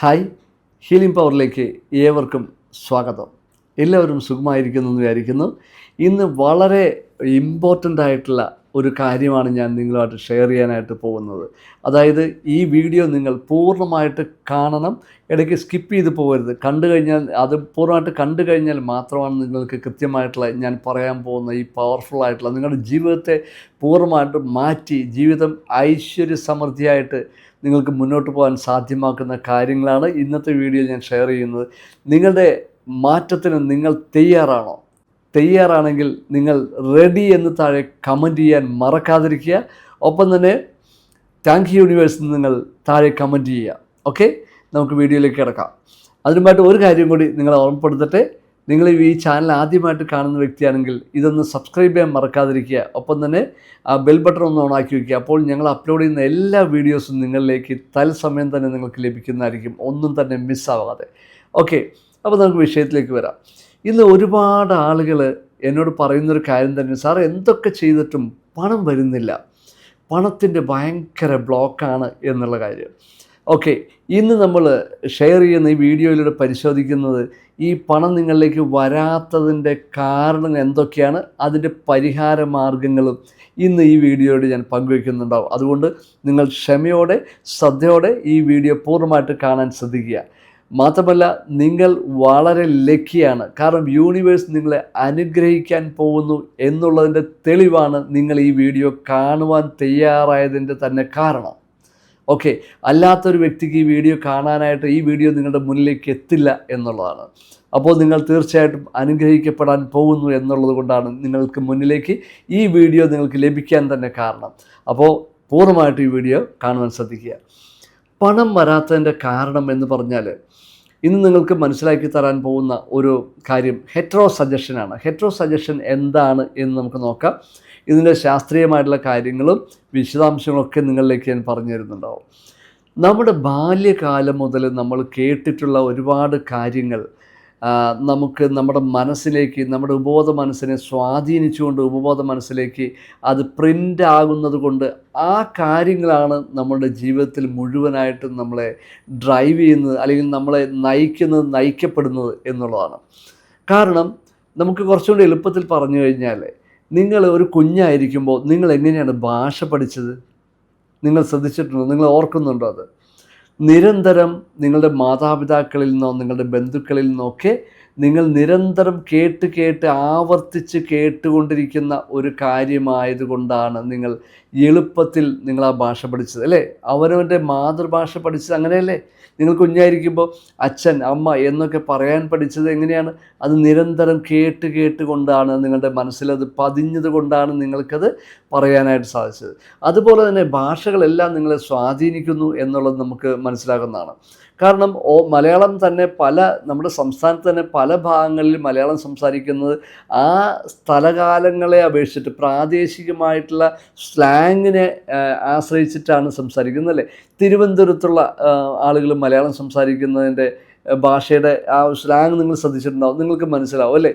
Hi healing പവറിലേക്ക് ഏവർക്കും സ്വാഗതം. എല്ലാവരും സുഖമായിരിക്കുന്നു എന്ന് വിചാരിക്കുന്നു. ഇന്ന് വളരെ ഇമ്പോർട്ടന്റ് ആയിട്ടുള്ള ഒരു കാര്യമാണ് ഞാൻ നിങ്ങളുമായിട്ട് ഷെയർ ചെയ്യാനായിട്ട് പോകുന്നത്. അതായത് ഈ വീഡിയോ നിങ്ങൾ പൂർണമായിട്ട് കാണണം. ഇടയ്ക്ക് സ്കിപ്പ് ചെയ്ത് പോകരുത്. കണ്ടു കഴിഞ്ഞാൽ അത് പൂർണമായിട്ട് കണ്ടു കഴിഞ്ഞാൽ മാത്രമാണ് നിങ്ങൾക്ക് കൃത്യമായിട്ടുള്ള ഞാൻ പറയാൻ പോകുന്ന ഈ പവർഫുൾ ആയിട്ടുള്ള നിങ്ങളുടെ ജീവിതത്തെ പൂർണമായിട്ട് മാറ്റി ജീവിതം ഐശ്വര്യ സമൃദ്ധിയായിട്ട് നിങ്ങൾക്ക് മുന്നോട്ട് പോകാൻ സാധ്യമാക്കുന്ന കാര്യങ്ങളാണ് ഇന്നത്തെ വീഡിയോ ഞാൻ ഷെയർ ചെയ്യുന്നത്. നിങ്ങളുടെ മാറ്റത്തിന് നിങ്ങൾ തയ്യാറാണോ? തയ്യാറാണെങ്കിൽ നിങ്ങൾ റെഡി എന്ന് താഴെ കമന്റ് ചെയ്യാൻ മറക്കാതിരിക്കുക. ഒപ്പം തന്നെ താങ്ക് യു യൂണിവേഴ്സ് നിങ്ങൾ താഴെ കമന്റ് ചെയ്യുക. ഓക്കെ നമുക്ക് വീഡിയോയിലേക്ക് കിടക്കാം. അതിനുമായിട്ട് ഒരു കാര്യം കൂടി നിങ്ങളെ ഓർമ്മപ്പെടുത്തട്ടെ. നിങ്ങൾ ഈ ചാനൽ ആദ്യമായിട്ട് കാണുന്ന വ്യക്തിയാണെങ്കിൽ ഇതൊന്ന് സബ്സ്ക്രൈബ് ചെയ്യാൻ മറക്കാതിരിക്കുക. ഒപ്പം തന്നെ ആ ബെൽ ബട്ടൺ ഒന്ന് ഓണാക്കി വയ്ക്കുക അപ്പോൾ ഞങ്ങൾ അപ്ലോഡ് ചെയ്യുന്ന എല്ലാ വീഡിയോസും നിങ്ങളിലേക്ക് തൽസമയം തന്നെ നിങ്ങൾക്ക് ലഭിക്കുന്നതായിരിക്കും. ഒന്നും തന്നെ മിസ്സാവാതെ ഓക്കെ അപ്പോൾ നമുക്ക് വിഷയത്തിലേക്ക് വരാം. ഇന്ന് ഒരുപാട് ആളുകൾ എന്നോട് പറയുന്നൊരു കാര്യം തന്നെ സാർ എന്തൊക്കെ ചെയ്തിട്ടും പണം വരുന്നില്ല. പണത്തിന്റെ ഭയങ്കര ബ്ലോക്കാണ് എന്നുള്ള കാര്യം. ഓക്കെ ഇന്ന് നമ്മൾ ഷെയർ ചെയ്യുന്ന ഈ വീഡിയോയിലൂടെ പരിശോധിക്കുന്നത് ഈ പണം നിങ്ങളിലേക്ക് വരാത്തതിന്റെ കാരണം എന്തൊക്കെയാണ്? അതിന്റെ പരിഹാര മാർഗങ്ങളും ഇന്ന് ഈ വീഡിയോയോട് ഞാൻ പങ്കുവയ്ക്കുന്നുണ്ടാവും അതുകൊണ്ട് നിങ്ങൾ ക്ഷമയോടെ ശ്രദ്ധയോടെ ഈ വീഡിയോ പൂർണമായിട്ട് കാണാൻ ശ്രദ്ധിക്കുക. മാത്രമല്ല നിങ്ങൾ വളരെ ലക്കിയാണ്. കാരണം യൂണിവേഴ്സ് നിങ്ങളെ അനുഗ്രഹിക്കാൻ പോകുന്നു എന്നുള്ളതിന്റെ തെളിവാണ് നിങ്ങൾ ഈ വീഡിയോ കാണുവാൻ തയ്യാറായതിന്റെ തന്നെ കാരണം. ഓക്കെ അല്ലാത്തൊരു വ്യക്തിക്ക് ഈ വീഡിയോ കാണാനായിട്ട് ഈ വീഡിയോ നിങ്ങളുടെ മുന്നിലേക്ക് എത്തില്ല എന്നുള്ളതാണ്. അപ്പോൾ നിങ്ങൾ തീർച്ചയായിട്ടും അനുഗ്രഹിക്കപ്പെടാൻ പോകുന്നു എന്നുള്ളത് കൊണ്ടാണ് നിങ്ങൾക്ക് മുന്നിലേക്ക് ഈ വീഡിയോ നിങ്ങൾക്ക് ലഭിക്കാൻ തന്നെ കാരണം. അപ്പോൾ പൂർണമായിട്ട് ഈ വീഡിയോ കാണുവാൻ ശ്രദ്ധിക്കുക. പണം വരാത്തതിന്റെ കാരണം എന്ന് പറഞ്ഞാൽ ഇന്ന് നിങ്ങൾക്ക് മനസ്സിലാക്കി തരാൻ പോകുന്ന ഒരു കാര്യം ഹെട്രോ സജഷനാണ് ഹെട്രോ സജഷൻ എന്താണ് എന്ന് നമുക്ക് നോക്കാം. ഇതിന്റെ ശാസ്ത്രീയമായിട്ടുള്ള കാര്യങ്ങളും വിശദാംശങ്ങളൊക്കെ നിങ്ങളിലേക്ക് ഞാൻ പറഞ്ഞു തരുന്നുണ്ടാവും. നമ്മുടെ ബാല്യകാലം മുതൽ നമ്മൾ കേട്ടിട്ടുള്ള ഒരുപാട് കാര്യങ്ങൾ നമുക്ക് നമ്മുടെ മനസ്സിലേക്ക് നമ്മുടെ ഉപബോധ മനസ്സിനെ സ്വാധീനിച്ചുകൊണ്ട് ഉപബോധ മനസ്സിലേക്ക് അത് പ്രിന്റ് ആകുന്നത് കൊണ്ട് ആ കാര്യങ്ങളാണ് നമ്മുടെ ജീവിതത്തിൽ മുഴുവനായിട്ടും നമ്മളെ ഡ്രൈവ് ചെയ്യുന്നത് അല്ലെങ്കിൽ നമ്മളെ നയിക്കുന്നത് നയിക്കപ്പെടുന്നത് എന്നുള്ളതാണ്. കാരണം നമുക്ക് കുറച്ചുകൂടി എളുപ്പത്തിൽ പറഞ്ഞു കഴിഞ്ഞാൽ നിങ്ങൾ ഒരു കുഞ്ഞായിരിക്കുമ്പോൾ നിങ്ങൾ എങ്ങനെയാണ് ഭാഷ പഠിച്ചത്? നിങ്ങൾ ശ്രദ്ധിച്ചിട്ടുണ്ടോ? നിങ്ങൾ ഓർക്കുന്നുണ്ടോ അത്? നിരന്തരം നിങ്ങളുടെ മാതാപിതാക്കളിൽ നിന്നോ നിങ്ങളുടെ ബന്ധുക്കളിൽ നിന്നൊക്കെ നിങ്ങൾ നിരന്തരം കേട്ട് കേട്ട് ആവർത്തിച്ച് കേട്ടുകൊണ്ടിരിക്കുന്ന ഒരു കാര്യമായതുകൊണ്ടാണ് നിങ്ങൾ എളുപ്പത്തിൽ നിങ്ങൾ ആ ഭാഷ പഠിച്ചത് അല്ലേ? അവനവന്റെ മാതൃഭാഷ പഠിച്ചത് അങ്ങനെയല്ലേ? നിങ്ങൾ കുഞ്ഞായിരിക്കുമ്പോൾ അച്ഛൻ അമ്മ എന്നൊക്കെ പറയാൻ പഠിച്ചത് എങ്ങനെയാണ്? അത് നിരന്തരം കേട്ട് കേട്ട് കൊണ്ടാണ് നിങ്ങളുടെ മനസ്സിലത് പതിഞ്ഞത് കൊണ്ടാണ് നിങ്ങൾക്കത് പറയാനായിട്ട് സാധിച്ചത്. അതുപോലെ തന്നെ ഭാഷകളെല്ലാം നിങ്ങളെ സ്വാധീനിക്കുന്നു എന്നുള്ളത് നമുക്ക് മനസ്സിലാകുന്നതാണ്. കാരണം ഓ മലയാളം തന്നെ പല നമ്മുടെ സംസ്ഥാനത്ത് തന്നെ പല ഭാഗങ്ങളിൽ മലയാളം സംസാരിക്കുന്നത് ആ സ്ഥലകാലങ്ങളെ അപേക്ഷിച്ചിട്ട് പ്രാദേശികമായിട്ടുള്ള സ്ലാങ്ങിനെ ആശ്രയിച്ചിട്ടാണ് സംസാരിക്കുന്നത് അല്ലേ തിരുവനന്തപുരത്തുള്ള ആളുകൾ മലയാളം സംസാരിക്കുന്നതിന്റെ ഭാഷയുടെ ആ സ്ലാങ് നിങ്ങൾ ശ്രദ്ധിച്ചിട്ടുണ്ടാവും. നിങ്ങൾക്ക് മനസ്സിലാവും അല്ലേ?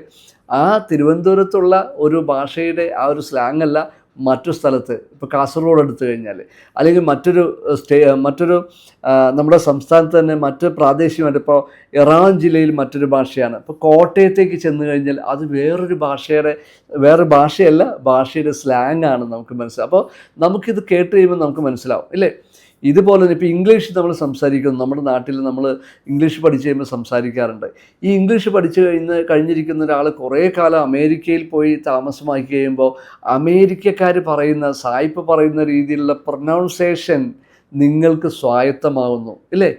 ആ തിരുവനന്തപുരത്തുള്ള ഒരു ഭാഷയുടെ ആ ഒരു സ്ലാങ് അല്ല മറ്റു സ്ഥലത്ത് ഇപ്പോൾ കാസർഗോഡ് എടുത്തു കഴിഞ്ഞാൽ അല്ലെങ്കിൽ മറ്റൊരു സ്റ്റേ മറ്റൊരു നമ്മുടെ സംസ്ഥാനത്ത് തന്നെ മറ്റ് പ്രാദേശികമായിട്ട് ഇപ്പോൾ എറണാകുളം ജില്ലയിൽ മറ്റൊരു ഭാഷയാണ്. ഇപ്പോൾ കോട്ടയത്തേക്ക് ചെന്ന് കഴിഞ്ഞാൽ അത് വേറൊരു ഭാഷയുടെ വേറെ ഭാഷയല്ല ഭാഷയുടെ സ്ലാങ് ആണ് നമുക്ക് മനസ്സിലാവും അപ്പോൾ നമുക്കിത് കേട്ട് കഴിയുമ്പോൾ നമുക്ക് മനസ്സിലാവും ഇല്ലേ? ഇതുപോലെ തന്നെ ഇപ്പോൾ ഇംഗ്ലീഷ് നമ്മൾ സംസാരിക്കുന്നു. നമ്മുടെ നാട്ടിൽ നമ്മൾ ഇംഗ്ലീഷ് പഠിച്ച് കഴിയുമ്പോൾ സംസാരിക്കാറുണ്ട്. ഈ ഇംഗ്ലീഷ് പഠിച്ചു കഴിഞ്ഞ് കഴിഞ്ഞിരിക്കുന്ന ഒരാൾ കുറേ കാലം അമേരിക്കയിൽ പോയി താമസമാക്കി കഴിയുമ്പോൾ അമേരിക്കക്കാർ പറയുന്ന സായിപ്പ് പറയുന്ന രീതിയിലുള്ള പ്രൊനൗൺസേഷൻ നിങ്ങൾക്ക് സ്വായത്തമാകുന്നു ഇല്ലേ?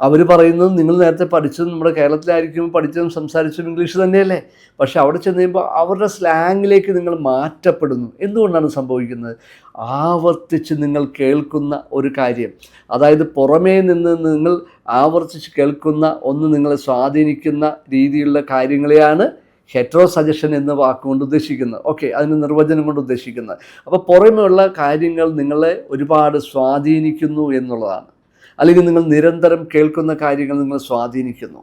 അവർ പറയുന്നത് നിങ്ങൾ നേരത്തെ പഠിച്ചതും നമ്മുടെ കേരളത്തിലായിരിക്കും പഠിച്ചതും സംസാരിച്ചതും ഇംഗ്ലീഷ് തന്നെയല്ലേ? പക്ഷേ അവിടെ ചെന്ന് കഴിയുമ്പോൾ അവരുടെ സ്ലാങ്ങിലേക്ക് നിങ്ങൾ മാറ്റപ്പെടുന്നു. എന്തുകൊണ്ടാണ് സംഭവിക്കുന്നത്? ആവർത്തിച്ച് നിങ്ങൾ കേൾക്കുന്ന ഒരു കാര്യം. അതായത് പുറമേ നിന്ന് നിങ്ങൾ ആവർത്തിച്ച് കേൾക്കുന്ന ഒന്ന് നിങ്ങളെ സ്വാധീനിക്കുന്ന രീതിയിലുള്ള കാര്യങ്ങളെയാണ് ഹെട്രോ സജഷൻ എന്ന വാക്കുകൊണ്ട് ഉദ്ദേശിക്കുന്നത്. ഓക്കെ അതിന് നിർവചനം കൊണ്ട് ഉദ്ദേശിക്കുന്നത്. അപ്പോൾ പുറമെയുള്ള കാര്യങ്ങൾ നിങ്ങളെ ഒരുപാട് സ്വാധീനിക്കുന്നു എന്നുള്ളതാണ്. അല്ലെങ്കിൽ നിങ്ങൾ നിരന്തരം കേൾക്കുന്ന കാര്യങ്ങൾ നിങ്ങൾ സ്വാധീനിക്കുന്നു.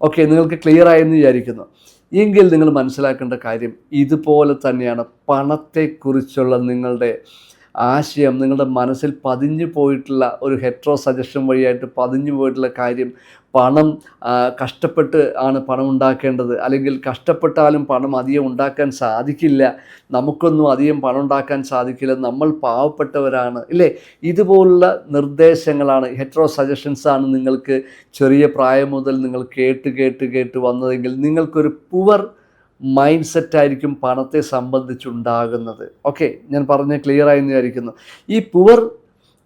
ഓക്കെ നിങ്ങൾക്ക് ക്ലിയർ ആയെന്ന് വിചാരിക്കുന്നു. എങ്കിൽ നിങ്ങൾ മനസ്സിലാക്കേണ്ട കാര്യം ഇതുപോലെ തന്നെയാണ്. പണത്തെക്കുറിച്ചുള്ള നിങ്ങളുടെ ആശയം നിങ്ങളുടെ മനസ്സിൽ പതിഞ്ഞു പോയിട്ടുള്ള ഒരു ഹെട്രോ സജഷൻ വഴിയായിട്ട് പതിഞ്ഞു പോയിട്ടുള്ള കാര്യം പണം കഷ്ടപ്പെട്ട് ആണ് പണം ഉണ്ടാക്കേണ്ടത്. അല്ലെങ്കിൽ കഷ്ടപ്പെട്ടാലും പണം അധികം ഉണ്ടാക്കാൻ സാധിക്കില്ല. നമുക്കൊന്നും അധികം പണം ഉണ്ടാക്കാൻ സാധിക്കില്ല. നമ്മൾ പാവപ്പെട്ടവരാണ്. ഇല്ലേ? ഇതുപോലുള്ള നിർദ്ദേശങ്ങളാണ് ഹെട്രോ സജഷൻസ് ആണ് നിങ്ങൾക്ക് ചെറിയ പ്രായം മുതൽ നിങ്ങൾ കേട്ട് കേട്ട് കേട്ട് വന്നതെങ്കിൽ നിങ്ങൾക്കൊരു പുവർ മൈൻഡ് സെറ്റായിരിക്കും പണത്തെ സംബന്ധിച്ചുണ്ടാകുന്നത്. ഓക്കെ ഞാൻ പറഞ്ഞ ക്ലിയറായി എന്ന് വിചാരിക്കുന്നു. ഈ പുവർ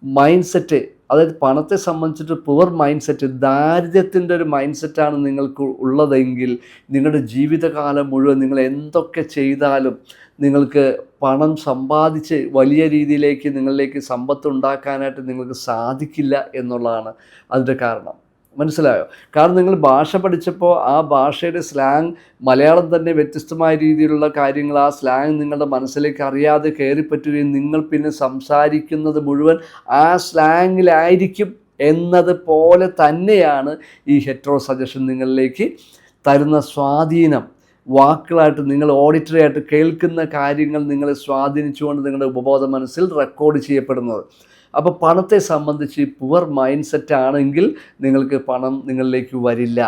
മൈൻഡ് സെറ്റ് അതായത് പണത്തെ സംബന്ധിച്ചിട്ട് പുവർ മൈൻഡ് സെറ്റ് ദാരിദ്ര്യത്തിന്റെ ഒരു മൈൻഡ് സെറ്റാണ് നിങ്ങൾക്ക് ഉള്ളതെങ്കിൽ നിങ്ങളുടെ ജീവിതകാലം മുഴുവൻ നിങ്ങൾ എന്തൊക്കെ ചെയ്താലും നിങ്ങൾക്ക് പണം സമ്പാദിച്ച് വലിയ രീതിയിലേക്ക് നിങ്ങളിലേക്ക് സമ്പത്ത് ഉണ്ടാക്കാനായിട്ട് നിങ്ങൾക്ക് സാധിക്കില്ല എന്നുള്ളതാണ് അതിന്റെ കാരണം. മനസ്സിലായോ? കാരണം നിങ്ങൾ ഭാഷ പഠിച്ചപ്പോൾ ആ ഭാഷയുടെ സ്ലാങ് മലയാളം തന്നെ വ്യത്യസ്തമായ രീതിയിലുള്ള കാര്യങ്ങൾ ആ സ്ലാങ് നിങ്ങളുടെ മനസ്സിലേക്ക് അറിയാതെ കയറിപ്പറ്റുകയും നിങ്ങൾ പിന്നെ സംസാരിക്കുന്നത് മുഴുവൻ ആ സ്ലാങ്ങിലായിരിക്കും എന്നതുപോലെ തന്നെയാണ് ഈ ഹെട്രോ സജഷൻ നിങ്ങളിലേക്ക് തരുന്ന സ്വാധീനം. വാക്കുകളായിട്ട് നിങ്ങൾ ഓഡിറ്ററി ആയിട്ട് കേൾക്കുന്ന കാര്യങ്ങൾ നിങ്ങളെ സ്വാധീനിച്ചുകൊണ്ട് നിങ്ങളുടെ ഉപബോധ മനസ്സിൽ റെക്കോർഡ് ചെയ്യപ്പെടുന്നത്. അപ്പോൾ പണത്തെ സംബന്ധിച്ച് പുവർ മൈൻഡ് സെറ്റ് ആണെങ്കിൽ നിങ്ങൾക്ക് പണം നിങ്ങളിലേക്ക് വരില്ല.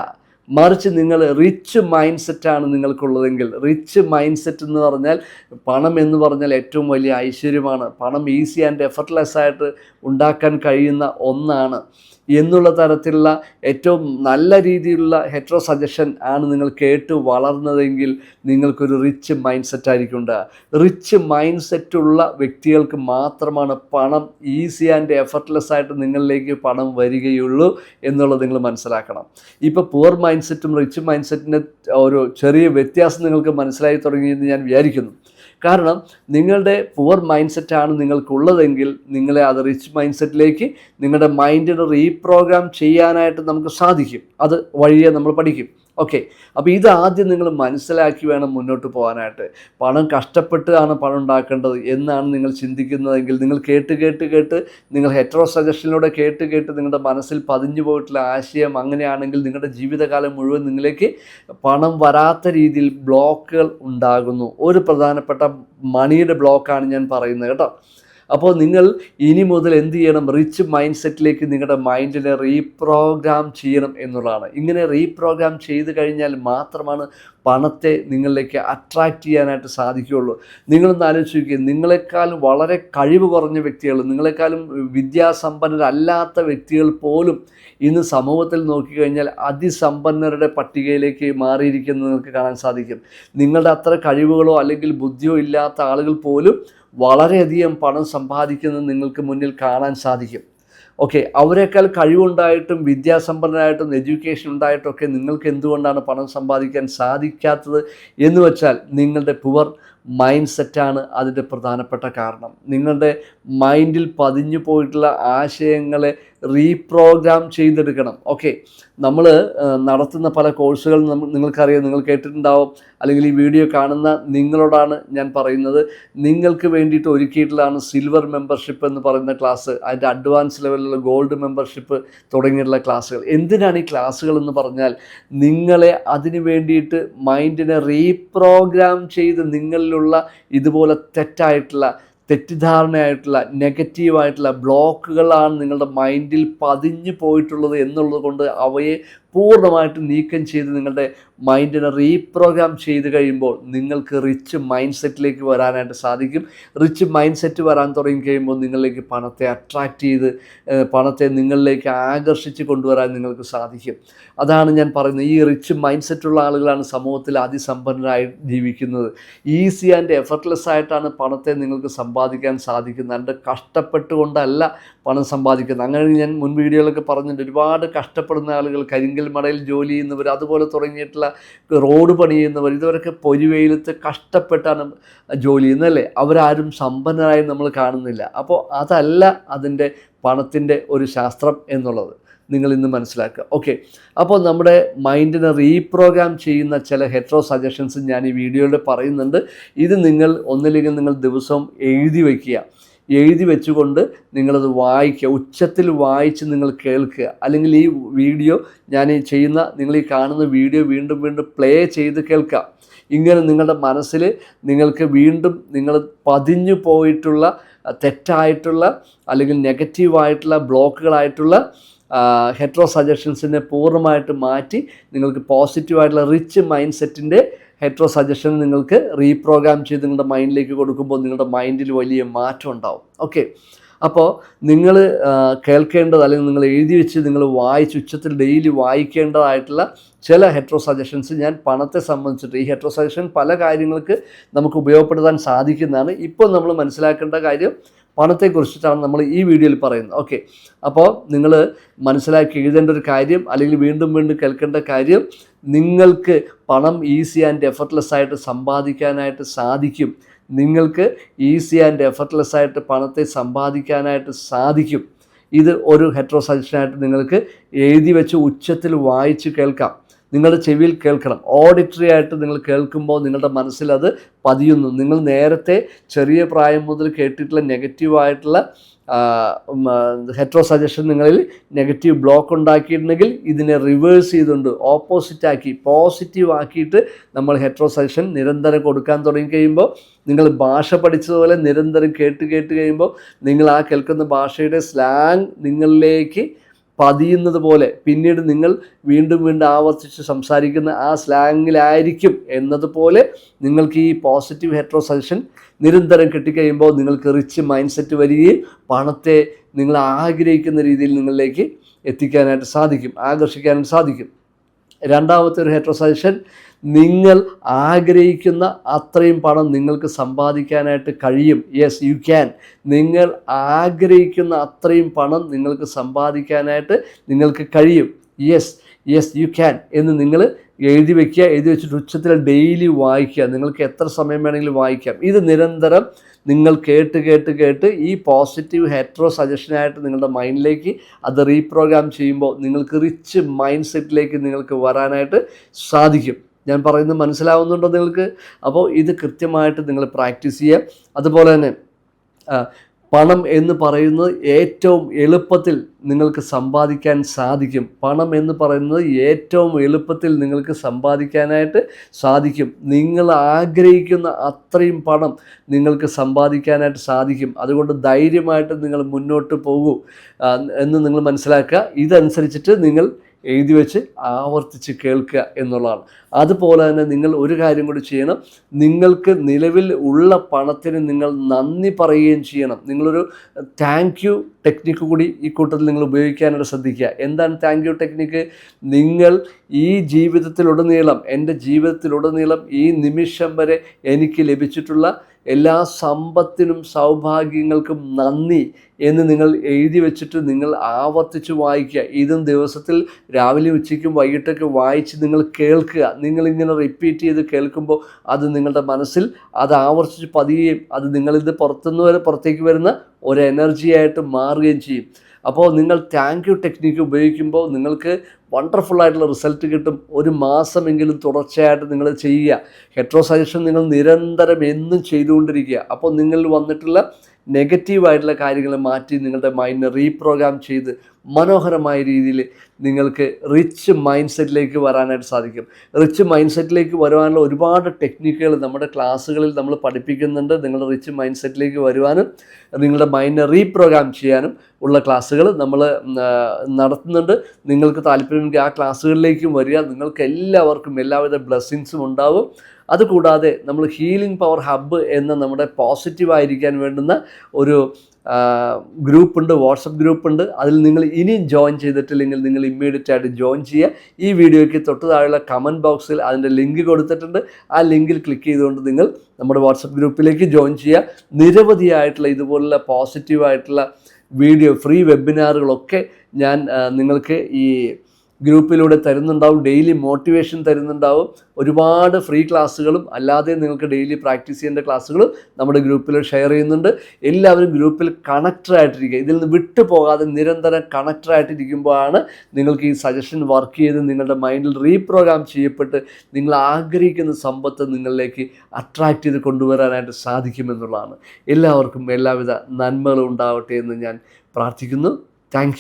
മറിച്ച് നിങ്ങൾ റിച്ച് മൈൻഡ് സെറ്റാണ് നിങ്ങൾക്കുള്ളതെങ്കിൽ റിച്ച് മൈൻഡ് സെറ്റ് എന്ന് പറഞ്ഞാൽ പണം എന്ന് പറഞ്ഞാൽ ഏറ്റവും വലിയ ഐശ്വര്യമാണ്. പണം ഈസി ആൻഡ് എഫർട്ട്ലെസ് ആയിട്ട് ഉണ്ടാക്കാൻ കഴിയുന്ന ഒന്നാണ്. എന്നുള്ള തരത്തിലുള്ള ഏറ്റവും നല്ല രീതിയിലുള്ള ഹെട്രോ സജഷൻ ആണ് നിങ്ങൾ കേട്ട് വളർന്നതെങ്കിൽ നിങ്ങൾക്കൊരു റിച്ച് മൈൻഡ് സെറ്റ് ആയിരിക്കും ഉണ്ടാകുക റിച്ച് മൈൻഡ് സെറ്റുള്ള വ്യക്തികൾക്ക് മാത്രമാണ് പണം ഈസി ആൻഡ് എഫർട്ട്ലെസ് ആയിട്ട് നിങ്ങളിലേക്ക് പണം വരികയുള്ളൂ എന്നുള്ളത് നിങ്ങൾ മനസ്സിലാക്കണം. ഇപ്പോൾ പുവർ മൈൻഡ് സെറ്റും റിച്ച് മൈൻഡ് സെറ്റിന്റെ ഒരു ചെറിയ വ്യത്യാസം നിങ്ങൾക്ക് മനസ്സിലായി തുടങ്ങിയെന്ന് ഞാൻ വിചാരിക്കുന്നു. കാരണം നിങ്ങളുടെ പുവർ മൈൻഡ് സെറ്റാണ് നിങ്ങൾക്കുള്ളതെങ്കിൽ നിങ്ങളെ അത് റിച്ച് മൈൻഡ് സെറ്റിലേക്ക് നിങ്ങളുടെ മൈൻഡിനെ റീപ്രോഗ്രാം ചെയ്യാനായിട്ട് നമുക്ക് സാധിക്കും. അത് വഴിയെ നമ്മൾ പഠിക്കും. ഓക്കെ അപ്പോൾ ഇത് ആദ്യം നിങ്ങൾ മനസ്സിലാക്കി വേണം മുന്നോട്ട് പോകാനായിട്ട്. പണം കഷ്ടപ്പെട്ടാണ് പണം ഉണ്ടാക്കേണ്ടത് എന്നാണ് നിങ്ങൾ ചിന്തിക്കുന്നതെങ്കിൽ നിങ്ങൾ കേട്ട് കേട്ട് കേട്ട് നിങ്ങൾ ഹെറ്ററോ സജഷനിലൂടെ കേട്ട് കേട്ട് നിങ്ങളുടെ മനസ്സിൽ പതിഞ്ഞു പോയിട്ടുള്ള ആശയം അങ്ങനെയാണെങ്കിൽ നിങ്ങളുടെ ജീവിതകാലം മുഴുവൻ നിങ്ങളിലേക്ക് പണം വരാത്ത രീതിയിൽ ബ്ലോക്കുകൾ ഉണ്ടാകുന്നു. ഒരു പ്രധാനപ്പെട്ട മണിയുടെ ബ്ലോക്കാണ് ഞാൻ പറയുന്നത് കേട്ടോ. അപ്പോൾ നിങ്ങൾ ഇനി മുതൽ എന്ത് ചെയ്യണം? റിച്ച് മൈൻഡ് സെറ്റിലേക്ക് നിങ്ങളുടെ മൈൻഡിനെ റീപ്രോഗ്രാം ചെയ്യണം എന്നുള്ളതാണ്. ഇങ്ങനെ റീപ്രോഗ്രാം ചെയ്ത് കഴിഞ്ഞാൽ മാത്രമാണ് പണത്തെ നിങ്ങളിലേക്ക് അട്രാക്റ്റ് ചെയ്യാനായിട്ട് സാധിക്കുകയുള്ളൂ. നിങ്ങളൊന്ന് ആലോചിച്ച് നോക്കിയേ നിങ്ങളെക്കാളും വളരെ കഴിവ് കുറഞ്ഞ വ്യക്തികൾ നിങ്ങളെക്കാളും വിദ്യാസമ്പന്നരല്ലാത്ത വ്യക്തികൾ പോലും ഇന്ന് സമൂഹത്തിൽ നോക്കിക്കഴിഞ്ഞാൽ അതിസമ്പന്നരുടെ പട്ടികയിലേക്ക് മാറിയിരിക്കുന്നത് നിങ്ങൾക്ക് കാണാൻ സാധിക്കും. നിങ്ങളുടെ അത്ര കഴിവുകളോ അല്ലെങ്കിൽ ബുദ്ധിയോ ഇല്ലാത്ത ആളുകൾ പോലും വളരെയധികം പണം സമ്പാദിക്കുന്നത് നിങ്ങൾക്ക് മുന്നിൽ കാണാൻ സാധിക്കും. ഓക്കെ അവരെക്കാൾ കഴിവുണ്ടായിട്ടും വിദ്യാസമ്പന്നരായിട്ടും എഡ്യൂക്കേഷൻ ഉണ്ടായിട്ടൊക്കെ നിങ്ങൾക്ക് എന്തുകൊണ്ടാണ് പണം സമ്പാദിക്കാൻ സാധിക്കാത്തത് എന്ന് വെച്ചാൽ നിങ്ങളുടെ പുവർ മൈൻഡ് സെറ്റാണ് അതിന്റെ പ്രധാനപ്പെട്ട കാരണം. നിങ്ങളുടെ മൈൻഡിൽ പതിഞ്ഞു പോയിട്ടുള്ള ആശയങ്ങളെ റീപ്രോഗ്രാം ചെയ്തെടുക്കണം. ഓക്കെ നമ്മൾ നടത്തുന്ന പല കോഴ്സുകൾ നിങ്ങൾക്കറിയാം നിങ്ങൾ കേട്ടിട്ടുണ്ടാവും. അല്ലെങ്കിൽ ഈ വീഡിയോ കാണുന്ന നിങ്ങളോടാണ് ഞാൻ പറയുന്നത്. നിങ്ങൾക്ക് വേണ്ടിയിട്ട് ഒരുക്കിയിട്ടുള്ളതാണ് സിൽവർ മെമ്പർഷിപ്പ് എന്ന് പറയുന്ന ക്ലാസ് അതിന്റെ അഡ്വാൻസ് ലെവലിലുള്ള ഗോൾഡ് മെമ്പർഷിപ്പ് തുടങ്ങിയിട്ടുള്ള ക്ലാസ്സുകൾ എന്തിനാണ് ഈ ക്ലാസ്സുകൾ എന്ന് പറഞ്ഞാൽ നിങ്ങളെ അതിന് വേണ്ടിയിട്ട് മൈൻഡിനെ റീപ്രോഗ്രാം ചെയ്ത് നിങ്ങളിലുള്ള ഇതുപോലെ തെറ്റായിട്ടുള്ള തെറ്റിദ്ധാരണയായിട്ടുള്ള നെഗറ്റീവായിട്ടുള്ള ബ്ലോക്കുകളാണ് നിങ്ങളുടെ മൈൻഡിൽ പതിഞ്ഞു പോയിട്ടുള്ളത് എന്നുള്ളത് കൊണ്ട് അവയെ പൂർണമായിട്ട് നീക്കം ചെയ്ത് നിങ്ങളുടെ മൈൻഡിനെ റീപ്രോഗ്രാം ചെയ്ത് കഴിയുമ്പോൾ നിങ്ങൾക്ക് റിച്ച് മൈൻഡ് സെറ്റിലേക്ക് വരാനായിട്ട് സാധിക്കും. റിച്ച് മൈൻഡ് സെറ്റ് വരാൻ തുടങ്ങി കഴിയുമ്പോൾ നിങ്ങളിലേക്ക് പണത്തെ അട്രാക്റ്റ് ചെയ്ത് പണത്തെ നിങ്ങളിലേക്ക് ആകർഷിച്ച് കൊണ്ടുവരാൻ നിങ്ങൾക്ക് സാധിക്കും. അതാണ് ഞാൻ പറയുന്നത്. ഈ റിച്ച് മൈൻഡ് സെറ്റുള്ള ആളുകളാണ് സമൂഹത്തിൽ അതിസമ്പന്നരായി ജീവിക്കുന്നത്. ഈസി ആൻഡ് എഫർട്ട്ലെസ് ആയിട്ടാണ് പണത്തെ നിങ്ങൾക്ക് സമ്പാദിക്കാൻ സാധിക്കുന്നത്. അതിന്റെ കഷ്ടപ്പെട്ടുകൊണ്ടല്ല പണം സമ്പാദിക്കുന്നത്. അങ്ങനെ ഞാൻ മുൻ വീഡിയോകളൊക്കെ പറഞ്ഞിട്ടുണ്ട്. ഒരുപാട് കഷ്ടപ്പെടുന്ന ആളുകൾ കരിങ്കൽ മടയിൽ ജോലി ചെയ്യുന്നവർ അതുപോലെ തുടങ്ങിയിട്ടുള്ള റോഡ് പണി ചെയ്യുന്നവർ ഇതുവരൊക്കെ പൊരിവെയിലത്ത് കഷ്ടപ്പെട്ടാണ് ജോലി ചെയ്യുന്നതല്ലേ? അവരാരും സമ്പന്നരായി നമ്മൾ കാണുന്നില്ല. അപ്പോൾ അതല്ല അതിന്റെ പണത്തിന്റെ ഒരു ശാസ്ത്രം എന്നുള്ളത് നിങ്ങൾ ഇന്ന് മനസ്സിലാക്കുക. ഓക്കെ. അപ്പോൾ നമ്മുടെ മൈൻഡിനെ റീപ്രോഗ്രാം ചെയ്യുന്ന ചില ഹെട്രോ സജഷൻസ് ഞാൻ ഈ വീഡിയോയിൽ പറയുന്നുണ്ട്. ഇത് നിങ്ങൾ ഒന്നില്ലെങ്കിൽ നിങ്ങൾ ദിവസവും എഴുതി വയ്ക്കുക. എഴുതി വെച്ചുകൊണ്ട് നിങ്ങളത് വായിക്കുക. ഉച്ചത്തിൽ വായിച്ച് നിങ്ങൾ കേൾക്കുക. അല്ലെങ്കിൽ ഈ വീഡിയോ ഞാൻ ഈ ചെയ്യുന്ന നിങ്ങൾ ഈ കാണുന്ന വീഡിയോ വീണ്ടും വീണ്ടും പ്ലേ ചെയ്ത് കേൾക്കാം ഇങ്ങനെ നിങ്ങളുടെ മനസ്സിൽ നിങ്ങൾക്ക് വീണ്ടും നിങ്ങൾ പതിഞ്ഞു പോയിട്ടുള്ള തെറ്റായിട്ടുള്ള അല്ലെങ്കിൽ നെഗറ്റീവായിട്ടുള്ള ബ്ലോക്കുകളായിട്ടുള്ള ഹെട്രോ സജഷൻസിനെ പൂർണമായിട്ട് മാറ്റി നിങ്ങൾക്ക് പോസിറ്റീവായിട്ടുള്ള റിച്ച് മൈൻഡ് സെറ്റിന്റെ ഹെട്രോ സജഷൻ നിങ്ങൾക്ക് റീപ്രോഗ്രാം ചെയ്ത് നിങ്ങളുടെ മൈൻഡിലേക്ക് കൊടുക്കുമ്പോൾ നിങ്ങളുടെ മൈൻഡിൽ വലിയ മാറ്റം ഉണ്ടാവും. ഓക്കെ അപ്പോൾ നിങ്ങൾ കേൾക്കേണ്ടത് അല്ലെങ്കിൽ നിങ്ങൾ എഴുതി വെച്ച് നിങ്ങൾ വായിച്ച് ഉച്ചത്തിൽ ഡെയിലി വായിക്കേണ്ടതായിട്ടുള്ള ചില ഹെട്രോ സജഷൻസ് ഞാൻ പണത്തെ സംബന്ധിച്ചിട്ട് ഈ ഹെട്രോ സജഷൻ പല കാര്യങ്ങൾക്ക് നമുക്ക് ഉപയോഗപ്പെടുത്താൻ സാധിക്കുന്നതാണ്. ഇപ്പോൾ നമ്മൾ മനസ്സിലാക്കേണ്ട കാര്യം പണത്തെക്കുറിച്ചിട്ടാണ് നമ്മൾ ഈ വീഡിയോയിൽ പറയുന്നത്. ഓക്കെ അപ്പോൾ നിങ്ങൾ മനസ്സിലാക്കി എഴുതേണ്ട ഒരു കാര്യം അല്ലെങ്കിൽ വീണ്ടും വീണ്ടും കേൾക്കേണ്ട കാര്യം നിങ്ങൾക്ക് പണം ഈസി ആൻഡ് എഫർട്ട്ലെസ് ആയിട്ട് സമ്പാദിക്കാനായിട്ട് സാധിക്കും. നിങ്ങൾക്ക് ഈസി ആൻഡ് എഫർട്ട്ലെസ് ആയിട്ട് പണത്തെ സമ്പാദിക്കാനായിട്ട് സാധിക്കും. ഇത് ഒരു ഹെട്രോസജഷനായിട്ട് നിങ്ങൾക്ക് എഴുതി വെച്ച് ഉച്ചത്തിൽ വായിച്ച് കേൾക്കാം. നിങ്ങളുടെ ചെവിയിൽ കേൾക്കണം. ഓഡിറ്ററി ആയിട്ട് നിങ്ങൾ കേൾക്കുമ്പോൾ നിങ്ങളുടെ മനസ്സിൽ അത് പതിയുന്നു. നിങ്ങൾ നേരത്തെ ചെറിയ പ്രായം മുതൽ കേട്ടിട്ടുള്ള നെഗറ്റീവായിട്ടുള്ള ഹെട്രോ സജഷൻ നിങ്ങളിൽ നെഗറ്റീവ് ബ്ലോക്ക് ഉണ്ടാക്കിയിട്ടുണ്ടെങ്കിൽ ഇതിനെ റിവേഴ്സ് ചെയ്തുകൊണ്ട് ഓപ്പോസിറ്റ് ആക്കി പോസിറ്റീവ് ആക്കിയിട്ട് നമ്മൾ ഹെട്രോ സജഷൻ നിരന്തരം കൊടുക്കാൻ തുടങ്ങി കഴിയുമ്പോൾ നിങ്ങൾ ഭാഷ പഠിച്ചതുപോലെ നിരന്തരം കേട്ട് കേട്ട് കഴിയുമ്പോൾ നിങ്ങൾ ആ കേൾക്കുന്ന ഭാഷയുടെ സ്ലാങ് നിങ്ങളിലേക്ക് പതിയുന്നത് പോലെ പിന്നീട് നിങ്ങൾ വീണ്ടും വീണ്ടും ആവർത്തിച്ച് സംസാരിക്കുന്ന ആ സ്ലാങ്ങിലായിരിക്കും എന്നതുപോലെ നിങ്ങൾക്ക് ഈ പോസിറ്റീവ് ഹെട്രോ സജഷൻ നിരന്തരം കിട്ടിക്കഴിയുമ്പോൾ നിങ്ങൾക്ക് റിച്ച് മൈൻഡ് സെറ്റ് വരികയും പണത്തെ നിങ്ങൾ ആഗ്രഹിക്കുന്ന രീതിയിൽ നിങ്ങളിലേക്ക് എത്തിക്കാനായിട്ട് സാധിക്കും ആകർഷിക്കാനായിട്ട് സാധിക്കും. രണ്ടാമത്തെ ഒരു ഹെറ്റർ സജഷൻ നിങ്ങൾ ആഗ്രഹിക്കുന്ന അത്രയും പണം നിങ്ങൾക്ക് സമ്പാദിക്കാനായിട്ട് കഴിയും. യെസ് യു ക്യാൻ നിങ്ങൾ ആഗ്രഹിക്കുന്ന അത്രയും പണം നിങ്ങൾക്ക് സമ്പാദിക്കാനായിട്ട് നിങ്ങൾക്ക് കഴിയും. യെസ് യെസ് യു ക്യാൻ എന്ന് നിങ്ങൾ എഴുതി വയ്ക്കുക എഴുതി വെച്ചിട്ട് ഉച്ചത്തിൽ ഡെയിലി വായിക്കുക. നിങ്ങൾക്ക് എത്ര സമയം വേണമെങ്കിലും വായിക്കാം. ഇത് നിരന്തരം നിങ്ങൾ കേട്ട് കേട്ട് കേട്ട് ഈ പോസിറ്റീവ് ഹെട്രോ സജഷനായിട്ട് നിങ്ങളുടെ മൈൻഡിലേക്ക് അത് റീപ്രോഗ്രാം ചെയ്യുമ്പോൾ നിങ്ങൾക്ക് റിച്ച് മൈൻഡ് സെറ്റിലേക്ക് നിങ്ങൾക്ക് വരാനായിട്ട് സാധിക്കും. ഞാൻ പറയുന്നത് മനസ്സിലാവുന്നുണ്ടോ നിങ്ങൾക്ക്? അപ്പോൾ ഇത് കൃത്യമായിട്ട് നിങ്ങൾ പ്രാക്ടീസ് ചെയ്യുക. അതുപോലെ തന്നെ പണം എന്ന് പറയുന്നത് ഏറ്റവും എളുപ്പത്തിൽ നിങ്ങൾക്ക് സമ്പാദിക്കാൻ സാധിക്കും. പണം എന്ന് പറയുന്നത് ഏറ്റവും എളുപ്പത്തിൽ നിങ്ങൾക്ക് സമ്പാദിക്കാനായിട്ട് സാധിക്കും. നിങ്ങൾ ആഗ്രഹിക്കുന്ന അത്രയും പണം നിങ്ങൾക്ക് സമ്പാദിക്കാനായിട്ട് സാധിക്കും. അതുകൊണ്ട് ധൈര്യമായിട്ട് നിങ്ങൾ മുന്നോട്ട് പോകൂ എന്ന് നിങ്ങൾ മനസ്സിലാക്കുക. ഇതനുസരിച്ചിട്ട് നിങ്ങൾ എഴുതി വെച്ച് ആവർത്തിച്ച് കേൾക്കുക എന്നുള്ളതാണ്. അതുപോലെ തന്നെ നിങ്ങൾ ഒരു കാര്യം കൂടി ചെയ്യണം. നിങ്ങൾക്ക് നിലവിൽ ഉള്ള പണത്തിന് നിങ്ങൾ നന്ദി പറയുകയും ചെയ്യണം. നിങ്ങളൊരു താങ്ക് യു ടെക്നിക്ക് കൂടി ഈ കൂട്ടത്തിൽ നിങ്ങൾ ഉപയോഗിക്കാനായിട്ട് ശ്രദ്ധിക്കുക. എന്താണ് താങ്ക് യു ടെക്നിക്ക് നിങ്ങൾ ഈ ജീവിതത്തിലുടനീളം എന്റെ ജീവിതത്തിലുടനീളം ഈ നിമിഷം വരെ എനിക്ക് ലഭിച്ചിട്ടുള്ള എല്ലാ സമ്പത്തിനും സൗഭാഗ്യങ്ങൾക്കും നന്ദി എന്ന് നിങ്ങൾ എഴുതി വെച്ചിട്ട് നിങ്ങൾ ആവർത്തിച്ച് വായിക്കുക. ഇതും ദിവസത്തിൽ രാവിലെ ഉച്ചയ്ക്കും വൈകിട്ടൊക്കെ വായിച്ച് നിങ്ങൾ കേൾക്കുക. നിങ്ങളിങ്ങനെ റിപ്പീറ്റ് ചെയ്ത് കേൾക്കുമ്പോൾ അത് നിങ്ങളുടെ മനസ്സിൽ അത് ആവർത്തിച്ച് പതിയുകയും അത് നിങ്ങളിത് പുറത്തുനിന്ന് വരെ പുറത്തേക്ക് വരുന്ന ഒരു എനർജിയായിട്ട് മാറുകയും ചെയ്യും. അപ്പോൾ നിങ്ങൾ താങ്ക് യു ടെക്നിക്ക് ഉപയോഗിക്കുമ്പോൾ നിങ്ങൾക്ക് വണ്ടർഫുൾ ആയിട്ടുള്ള റിസൾട്ട് കിട്ടും. ഒരു മാസമെങ്കിലും തുടർച്ചയായിട്ട് നിങ്ങൾ ചെയ്യുക. ഹെട്രോ സജഷൻ നിങ്ങൾ നിരന്തരം എന്നും ചെയ്തുകൊണ്ടിരിക്കുക. അപ്പോൾ നിങ്ങളിൽ വന്നിട്ടുള്ള നെഗറ്റീവായിട്ടുള്ള കാര്യങ്ങൾ മാറ്റി നിങ്ങളുടെ മൈൻഡിനെ റീപ്രോഗ്രാം ചെയ്ത് മനോഹരമായ രീതിയിൽ നിങ്ങൾക്ക് റിച്ച് മൈൻഡ് സെറ്റിലേക്ക് വരാനായിട്ട് സാധിക്കും. റിച്ച് മൈൻഡ് സെറ്റിലേക്ക് വരുവാനുള്ള ഒരുപാട് ടെക്നിക്കുകൾ നമ്മുടെ ക്ലാസ്സുകളിൽ നമ്മൾ പഠിപ്പിക്കുന്നുണ്ട്. നിങ്ങളുടെ റിച്ച് മൈൻഡ് സെറ്റിലേക്ക് വരുവാനും നിങ്ങളുടെ മൈൻഡിനെ റീപ്രോഗ്രാം ചെയ്യാനും ഉള്ള ക്ലാസ്സുകൾ നമ്മൾ നടത്തുന്നുണ്ട്. നിങ്ങൾക്ക് താല്പര്യമെങ്കിൽ ആ ക്ലാസ്സുകളിലേക്കും വരിക. നിങ്ങൾക്ക് എല്ലാവർക്കും എല്ലാവിധ ബ്ലെസ്സിങ്സും ഉണ്ടാവും. അതുകൂടാതെ നമ്മൾ ഹീലിംഗ് പവർ ഹബ്ബ് എന്ന നമ്മുടെ പോസിറ്റീവായിരിക്കാൻ വേണ്ടുന്ന ഒരു ഗ്രൂപ്പുണ്ട് വാട്സപ്പ് ഗ്രൂപ്പുണ്ട്. അതിൽ നിങ്ങൾ ഇനിയും ജോയിൻ ചെയ്തിട്ടില്ലെങ്കിൽ നിങ്ങൾ ഇമ്മീഡിയറ്റ് ആയിട്ട് ജോയിൻ ചെയ്യുക. ഈ വീഡിയോയ്ക്ക് തൊട്ട് താഴെയുള്ള കമന്റ് ബോക്സിൽ അതിന്റെ ലിങ്ക് കൊടുത്തിട്ടുണ്ട്. ആ ലിങ്കിൽ ക്ലിക്ക് ചെയ്തുകൊണ്ട് നിങ്ങൾ നമ്മുടെ വാട്സപ്പ് ഗ്രൂപ്പിലേക്ക് ജോയിൻ ചെയ്യുക. നിരവധിയായിട്ടുള്ള ഇതുപോലുള്ള പോസിറ്റീവായിട്ടുള്ള വീഡിയോ ഫ്രീ വെബിനാറുകളൊക്കെ ഞാൻ നിങ്ങൾക്ക് ഈ ഗ്രൂപ്പിലൂടെ തരുന്നുണ്ടാവും ഡെയിലി മോട്ടിവേഷൻ തരുന്നുണ്ടാവും. ഒരുപാട് ഫ്രീ ക്ലാസ്സുകളും അല്ലാതെ നിങ്ങൾക്ക് ഡെയിലി പ്രാക്ടീസ് ചെയ്യേണ്ട ക്ലാസ്സുകളും നമ്മുടെ ഗ്രൂപ്പിൽ ഷെയർ ചെയ്യുന്നുണ്ട്. എല്ലാവരും ഗ്രൂപ്പിൽ കണക്റ്റഡ് ആയിട്ടിരിക്കുക. ഇതിൽ നിന്ന് വിട്ടു പോകാതെ നിരന്തരം കണക്റ്റഡായിട്ടിരിക്കുമ്പോഴാണ് നിങ്ങൾക്ക് ഈ സജഷൻ വർക്ക് ചെയ്ത് നിങ്ങളുടെ മൈൻഡിൽ റീപ്രോഗ്രാം ചെയ്യപ്പെട്ട് നിങ്ങൾ ആഗ്രഹിക്കുന്ന സമ്പത്ത് നിങ്ങളിലേക്ക് അട്രാക്റ്റ് ചെയ്ത് കൊണ്ടുവരാനായിട്ട് സാധിക്കുമെന്നുള്ളതാണ് എല്ലാവർക്കും എല്ലാവിധ നന്മകളും ഉണ്ടാവട്ടെ എന്ന് ഞാൻ പ്രാർത്ഥിക്കുന്നു. താങ്ക്